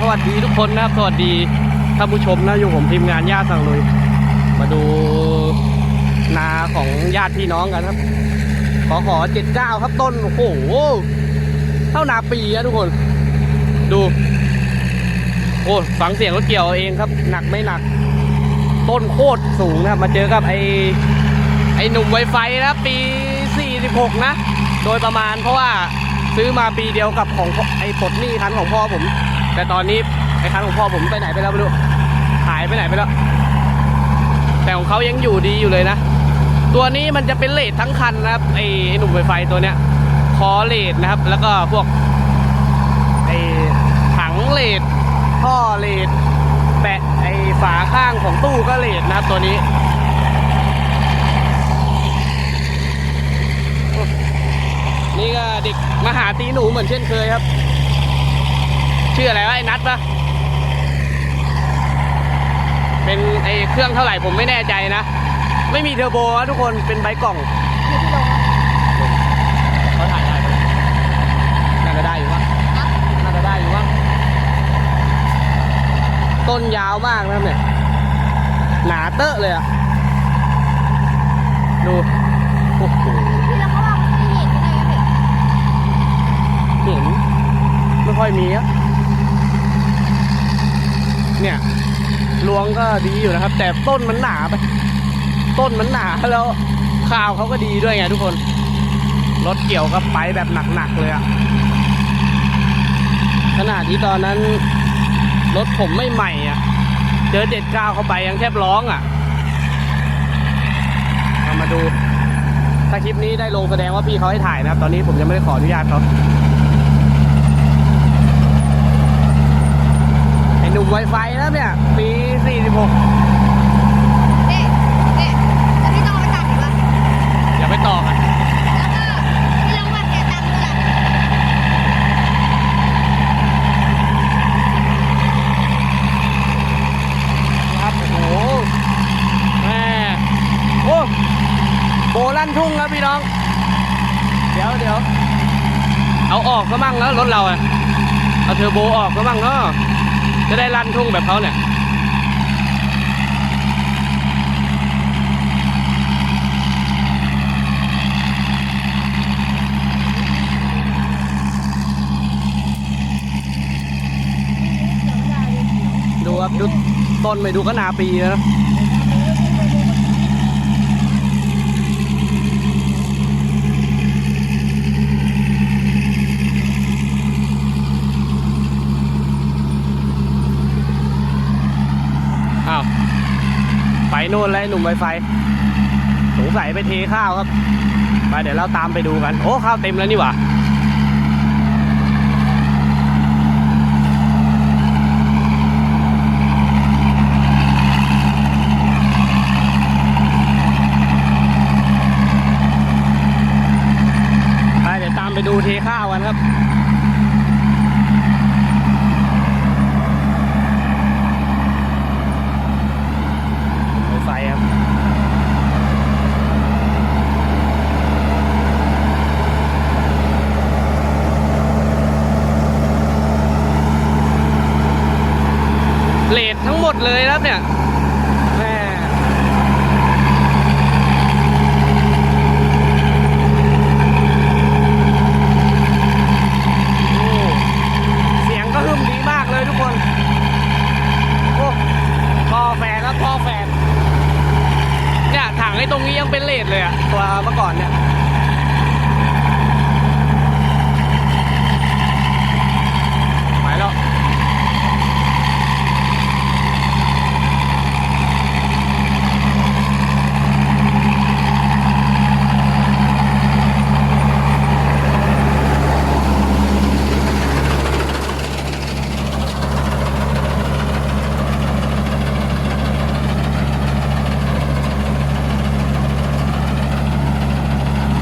สวัสดีทุกคนนะครับ สวัสดีท่านผู้ชมนะอยู่ผมทีมงานญาติสังลุย มาดูนาของญาติพี่น้องกันครับ ขอขอเจ็ดเก้าครับต้น โอ้โห เท่านาปีนะทุกคน ดู โอ้ฟังเสียงรถเกี่ยวเองครับ หนักไม่หนัก ต้นโคตรสูงนะครับ มาเจอกับไอไอหนุ่มไวไฟนะครับปี 46 นะ โดยประมาณเพราะว่า ซื้อมาปีเดียวกับของไอ้ปลดหนี้คันของพ่อผม แต่ตอนนี้ไอ้คันของพ่อผมไปไหนไปแล้วไม่รู้หายไปไหนไปแล้ว แต่ของเขายังอยู่ดีอยู่เลยนะ ตัวนี้มันจะเป็นเลดทั้งคันนะครับไอ้หนุ่มไวไฟตัวเนี้ยคอเลดนะครับ แล้วก็พวกไอ้ถังเลดท่อเลดแปะไอ้ฝาข้างของตู้ก็เลดนะครับตัวนี้ นี่ก็ เด็กมาหาตีหนูเหมือนเช่นเคยครับ ชื่ออะไรวะไอ้นัทปะเป็นไอ้เครื่องเท่าไหร่ผมไม่แน่ใจนะ ไม่มีเทอร์โบนะทุกคนเป็นใบกล่องเขาถ่ายได้ปะน่าจะได้อยู่วะน่าจะได้อยู่วะต้นยาวมากนะเนี่ยหนาเตอะเลยอะดูโอ้โห พี่แล้วเขาว่ามันไม่เห็นยังไงครับพี่ เห็นไม่ค่อยมีอะเนี่ยรวงก็ดีอยู่นะครับ แต่ต้นมันหนาไป ต้นมันหนาแล้วข้าวเขาก็ดีด้วยไงทุกคน รถเกี่ยวก็ไปแบบหนักๆเลยอะขนาดที่ตอนนั้น รถผมไม่ใหม่อะเจอเจ็ดเก้าเข้าไปยังแทบร้องอะเอามาดู ถ้าคลิปนี้ได้ลงแสดงว่าพี่เขาให้ถ่ายนะครับ ตอนนี้ผมยังไม่ได้ขออนุญาตเขา ไอ้หนุ่มไวไฟนะครับเนี่ย ปี 46เอ๊ะเอ๊ะแล้วพี่ต้องเอาไปตัดอีกปะอย่าไปต่อกันแล้วก็พี่ลองแบบเสียตังค์ด้วยล่ะครับ โอ้โหแม่โอ้โบลั่นทุ่งครับพี่น้อง เดี๋ยวเดี๋ยวเอาออกก็มั่งแล้วรถเราอะเอาเทอร์โบออกก็มั่งเนาะ จะได้ลั่นทุ่งแบบเขาเนี่ยดูครับดูต้นไม่ดูก็นาปีนะอ้าว ไป นู่นแล้วไอ้หนุ่มไวไฟสงสัยไปเทข้าวครับไปเดี๋ยวเราตามไปดูกัน โอ้ข้าวเต็มแล้วนี่หว่าไปเดี๋ยวตามไปดูเทข้าวกันครับ ไฟครับ เลททั้งหมดเลยนะครับเนี่ยแม่โอ้เสียงก็หึมดีมากเลยทุกคน โอ้ท่อแฟนครับท่อแฟน เนี่ยถังไอ้ตรงนี้ยังเป็นเลท เลยอะตัวเมื่อก่อนเนี่ย ไปแล้ว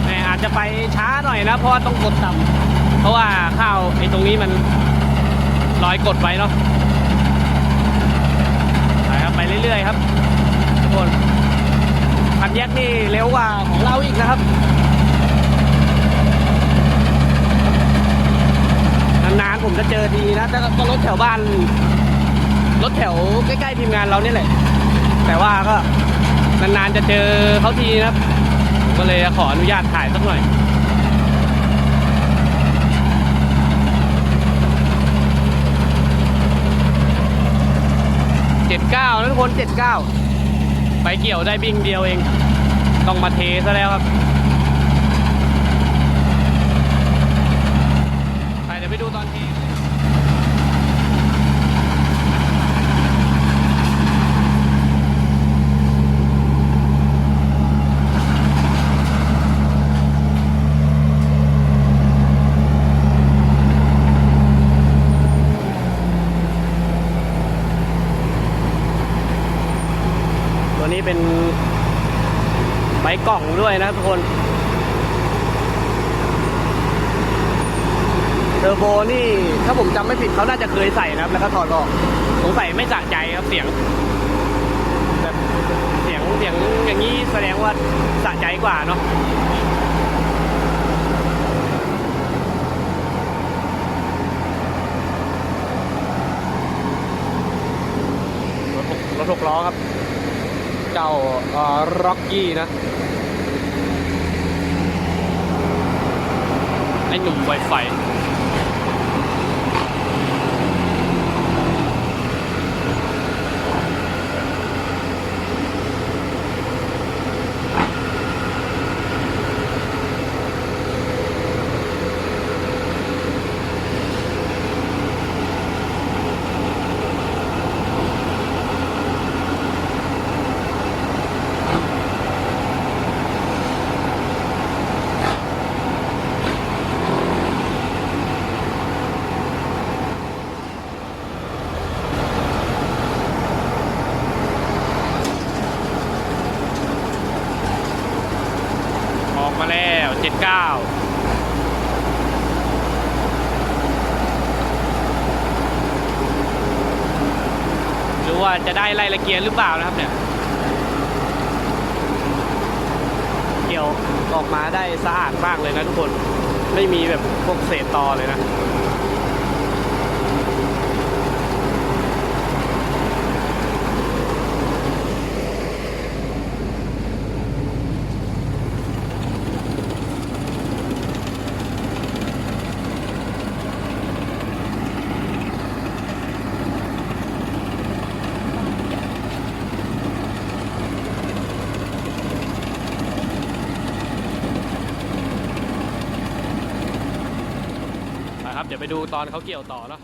แหมอา จะไปช้าหน่อยนะเพราะว่าต้องกดต่ำเพราะว่าข้าวไอ้ตรงนี้มันลอยกดไว้เนาะไปครับไปเรื่อยๆครับทุกคนคันแยกนี่เร็วกว่าของเราอีกนะครับนานๆผมจะเจอทีนะแต่ก็รถแถวบ้านรถแถวใกล้ๆทีมงานเราเนี่ยแหละ แต่ว่าก็นานๆจะเจอเขาทีนะครับ ก็เลยขออนุญาตถ่ายสักหน่อยเจ็ดเก้าทุกคนเจ็ดเก้าไปเกี่ยวได้บิ่งเดียวเอง ต้องมาเทซะแล้วครับ ไปเดี๋ยวไปดูตอนเท ตัวนี้เป็นใบ กล่องด้วยนะทุกคนเทอร์โบนี่ถ้าผมจำไม่ผิดเขาน่าจะเคยใส่นะครับ แล้วก็ถอดออกสงสัยไม่สะใจครับเสียงแบบเสียงเสียงอย่างนี้แสดงว่าสะใจกว่าเนาะรถหกรถหกล้อครับ เจ้าร็อกกี้นะ หนุ่มไวไฟ ว่าจะได้ไล่ละเกียร์หรือเปล่านะครับเนี่ยเกี่ยวออกมาได้สะอาดมากเลยนะทุกคน ไม่มีแบบพวกเศษตอเลยนะ ดี๋ยวไปดูตอนเขาเกี่ยวต่อเนาะ